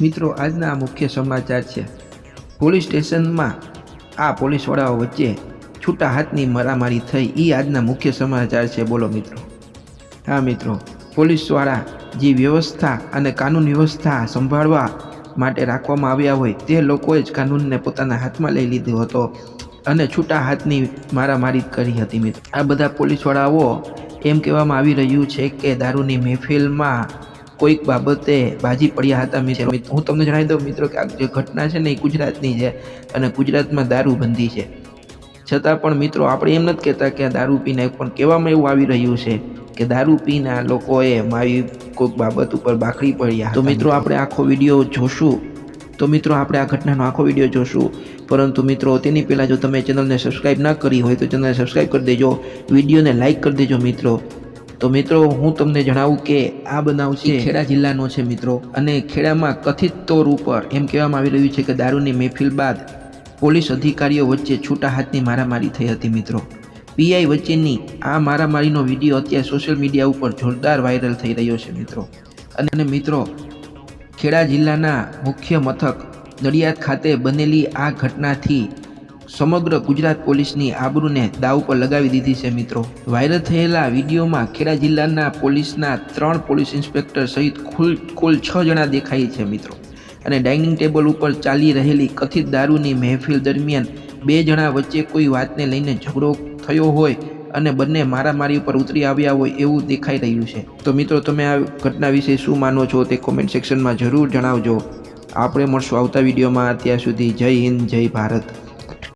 મિત્રો, આજના મુખ્ય સમાચાર છે. પોલીસ સ્ટેશનમાં આ પોલીસવાળાઓ વચ્ચે છૂટા હાથની મારામારી થઈ. એ આજના મુખ્ય સમાચાર છે. બોલો મિત્રો. હા મિત્રો, પોલીસવાળા જે વ્યવસ્થા અને કાનૂન વ્યવસ્થા સંભાળવા માટે રાખવામાં આવ્યા હોય, તે લોકોએ જ કાનૂનને પોતાના હાથમાં લઈ લીધો હતો અને છૂટા હાથની મારામારી કરી હતી મિત્રો. આ બધા પોલીસવાળાઓ એમ કહેવામાં આવી રહ્યું છે કે દારૂની મહેફિલમાં કોઈક બાબતે બાજી પડ્યા હતા મિત્રો. હું તમને જણાવી દઉં મિત્રો કે આ જે ઘટના છે ને એ ગુજરાતની છે અને ગુજરાતમાં દારૂ બંધી છે. છતાં પણ મિત્રો આપણે એમ નથી કહેતા કે આ દારૂ પીને પણ કહેવામાં એવું આવી રહ્યું છે કે દારૂ પીને લોકોએ મારી કોઈક બાબત ઉપર બાખડી પડ્યા તો મિત્રો આપણે આખો વીડિયો જોશું. તો મિત્રો આપણે આ ઘટનાનો આખો વીડિયો જોશું. પરંતુ મિત્રો તેની પહેલાં જો તમે ચેનલને સબસ્ક્રાઈબ ના કરી હોય તો ચેનલને સબસ્ક્રાઈબ કરી દેજો. વિડીયોને લાઈક કરી દેજો મિત્રો. તો મિત્રો હું તમને જણાવું કે આ બનાવ છે ખેડા જિલ્લાનો છે મિત્રો. અને ખેડામાં કથિત તોર ઉપર એમ કહેવામાં આવી રહ્યું છે કે દારૂની મહેફિલ બાદ પોલીસ અધિકારીઓ વચ્ચે છૂટા હાથની મારામારી થઈ હતી મિત્રો. પીઆઈ વચ્ચેની આ મારામારીનો વીડિયો અત્યારે સોશિયલ મીડિયા ઉપર જોરદાર વાયરલ થઈ રહ્યો છે મિત્રો. અને મિત્રો ખેડા જિલ્લાના મુખ્ય મથક નડિયાદ ખાતે બનેલી આ ઘટનાથી સમગ્ર ગુજરાત પોલીસની આબરૂને દાવ પર લગાવી દીધી છે મિત્રો. વાયરલ થયેલા વિડીયોમાં ખેડા જિલ્લાના પોલીસના ત્રણ પોલીસ ઇન્સ્પેક્ટર સહિત કુલ કુલ છ જણા દેખાય છે મિત્રો. અને ડાઇનિંગ ટેબલ ઉપર ચાલી રહેલી કથિત દારૂની મહેફિલ દરમિયાન બે જણા વચ્ચે કોઈ વાતને લઈને ઝઘડો થયો હોય અને બંને મારામારી ઉપર ઉતરી આવ્યા હોય એવું દેખાઈ રહ્યું છે. તો મિત્રો, તમે આ ઘટના વિશે શું માનો છો તે કોમેન્ટ સેક્શનમાં જરૂર જણાવજો. આપણે મળશું આવતા વિડીયોમાં. ત્યાં સુધી જય હિન્દ, જય ભારત.